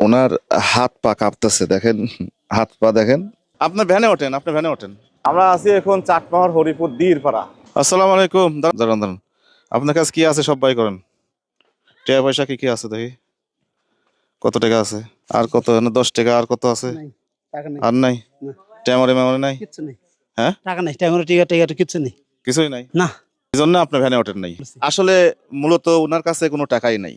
ওনার হাত পা কাঁপতেছে দেখেন হাত পা দেখেন। আপনার ভ্যানে ওঠেন আপনার ভ্যানে ওঠেন। আমরা আছি এখন চাটপাহাড় হরিপুর দীরপাড়া। আসসালামু আলাইকুম। দাঁড়ান দাঁড়ান। আপনার কাছে কি আছে সব বাই করেন? টাকা পয়সা কি কি আছে দেখি? কত টাকা আছে? আর কত দশ টাকা আর কত আছে? নাই টাকা নেই। আর নাই। ট্যামরে মেমরে নাই? হ্যাঁ? টাকা নেই টাকা টিকা টিকা তো কিচ্ছু নেই। কিছুই নাই? না। এই জন্য আপনার ভ্যানে ওঠেন নাই। আসলে মূলত ওনার কাছে কোনো টাকাই নাই।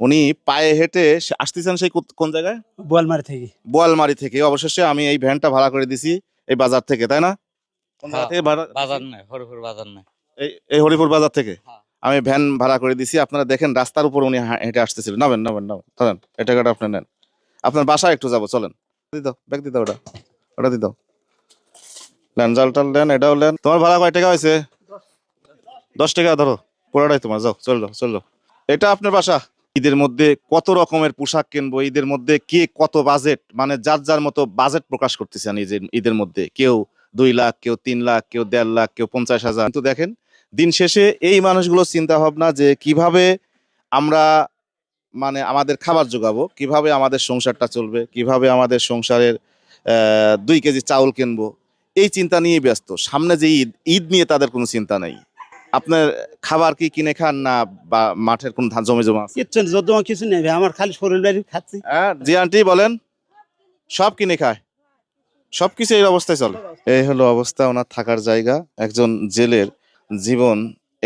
উনি পায়ে হেঁটে আসতেছেন সেই কোন জায়গায়? বোয়ালমারি থেকে। বোয়ালমারি থেকে। অবশেষে আমি এই ভ্যানটা ভাড়া করে দিছি এই বাজার থেকে তাই না? হ্যাঁ, বাজার হরিপুর বাজার এই এই হরিপুর বাজার থেকে? হ্যাঁ। আমি ভ্যান ভাড়া করে দিছি। আপনারা দেখেন রাস্তার উপর উনি হেঁটে আসতেছিলেন নেবেন নেবেন নেবেন ধরেন টাকাটা আপনি নেন। আপনার বাসায় একটু যাব চলেন। দিত ব্যাগ দিত ওটা। ওটা দিত নেন জাল টাল এটাও নেন। তোমার ভাড়া কয় টাকা হয়েছে? দশ টাকা ধরো। পুরোটাই তোমার যাও চল যাও চল যাও। এটা আপনার বাসা? ঈদের মধ্যে কত রকমের পোশাক কিনবো, ঈদের মধ্যে কে কত বাজেট মানে যার যার মতো বাজেট প্রকাশ করতেছেন ঈদের মধ্যে। কেউ দুই লাখ, কেউ তিন লাখ, কেউ দেড় লাখ, কেউ পঞ্চাশ হাজার। কিন্তু দেখেন, দিন শেষে এই মানুষগুলো চিন্তা ভাবনা যে কীভাবে আমরা মানে আমাদের খাবার যোগাবো কীভাবে আমাদের সংসারটা চলবে, কীভাবে আমাদের সংসারের দুই কেজি চাউল কিনবো, এই চিন্তা নিয়ে ব্যস্ত। সামনে যে ঈদ ঈদ নিয়ে তাদের কোনো চিন্তা নেই। আপনার খাবার কি কিনে খান না বা মাঠের কোন ধান জমে জমা কিচ্ছু নেই কিছু নেই আমার খালি শরীর বাড়ি খাচ্ছি। হ্যাঁ জি আন্টি বলেন। সব কিনে খায়। সব কিছু এই অবস্থায় চলে। এই হলো অবস্থা ওনার থাকার জায়গা একজন জেলের জীবন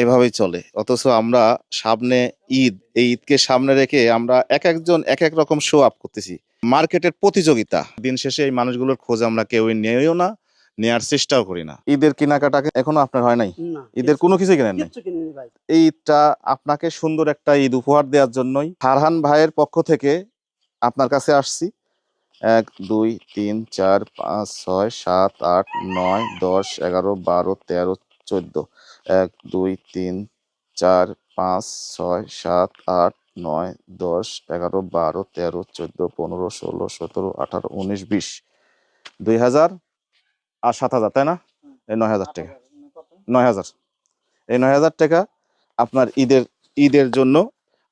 এভাবেই চলে। অথচ আমরা সামনে ঈদ এই ঈদকে সামনে রেখে আমরা এক একজন এক এক রকম শো আপ করতেছি। মার্কেটের প্রতিযোগিতা। দিন শেষে এই মানুষগুলোর খোঁজ আমরা কেউই নেইও না। নেয়ার চেষ্টাও করি না। ঈদের কেনাকাটা এখনও আপনার হয় নাই? ঈদের কোনো কিছু কিনেন নাই? ঈদটা আপনাকে সুন্দর একটা ঈদ উপহার দেওয়ার জন্যই ফারহান ভাইয়ের পক্ষ থেকে আপনার কাছে আসছি। এক দুই তিন চার পাঁচ ছয় সাত আট নয় দশ এগারো বারো তেরো চোদ্দ। এক দুই তিন চার পাঁচ ছয় সাত আট নয় দশ এগারো বারো তেরো চোদ্দ পনেরো ষোলো সতেরো আঠারো উনিশ বিশ। দুই হাজার আর সাত হাজার তাই না? এই নয় হাজার টাকা। নয় হাজার। এই নয় হাজার টাকা আপনার ঈদের ঈদের জন্য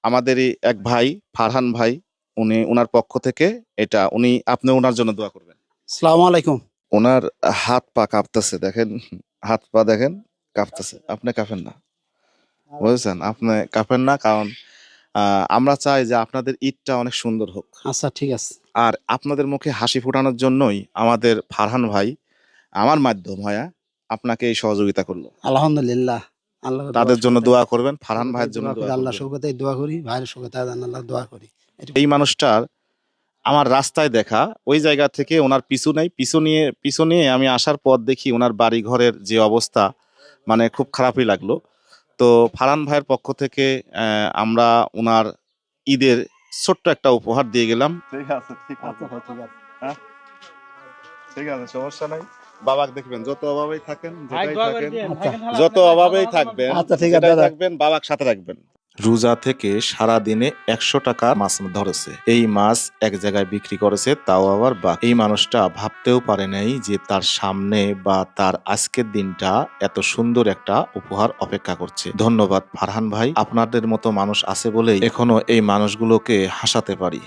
আমাদেরই এক ভাই ফারহান ভাই উনি ওনার পক্ষ থেকে এটা উনি আপনি ওনার জন্য দোয়া করবেন। সালাম আলাইকুম। ওনার হাত পা কাঁপতেছে দেখেন। হাত পা দেখেন কাঁপতেছে। আপনি কাঁপেন না। বুঝেছেন? আপনি কাঁপেন না কারণ আমরা চাই যে আপনাদের ঈদটা অনেক সুন্দর হোক। আচ্ছা ঠিক আছে। আর আপনাদের মুখে হাসি ফোটানোর জন্যই আমাদের ফারহান ভাই আমার মাধ্যম হয়া আপনাকে এই সহযোগিতা করল। আলহামদুলিল্লাহ। আল্লাহ তাদের জন্য দোয়া করবেন ফারহান ভাইয়ের জন্য আল্লাহ। সুখতাই দোয়া করি ভাইয়ের সুখতাই আল্লাহ দোয়া করি। এই মানুষটার আমার রাস্তায় দেখা ওই জায়গা থেকে ওনার পিছু নেই পিছু নিয়ে পিছু নিয়ে আমি আসার পর দেখি ওনার বাড়ি ঘরের যে অবস্থা মানে খুব খারাপই লাগল। তো ফারান ভাইয়ের পক্ষ থেকে আমরা ওনার ঈদের ছোট্ট একটা উপহার দিয়ে গেলাম। ঠিক আছে ঠিক ঠিক আছে। ঠিক আছে সমস্যা নাই। বাবাকে দেখবেন যত অভাবেই থাকেন আচ্ছা। যত অভাবেই থাকবেন আচ্ছা, ঠিক আছে, থাকবেন বাবাক সাথে রাখবেন। রোজা থেকে সারা দিনে একশো টাকা মাছ ধরেছে। এই মাছ এক জায়গায় বিক্রি করেছে তাও আবার বা এই মানুষটা ভাবতেও পারে নাই যে তার সামনে বা তার আজকের দিনটা এত সুন্দর একটা উপহার অপেক্ষা করছে। ধন্যবাদ ফারহান ভাই। আপনাদের মতো মানুষ আছে বলেই এখনও এই মানুষগুলোকে হাসাতে পারি।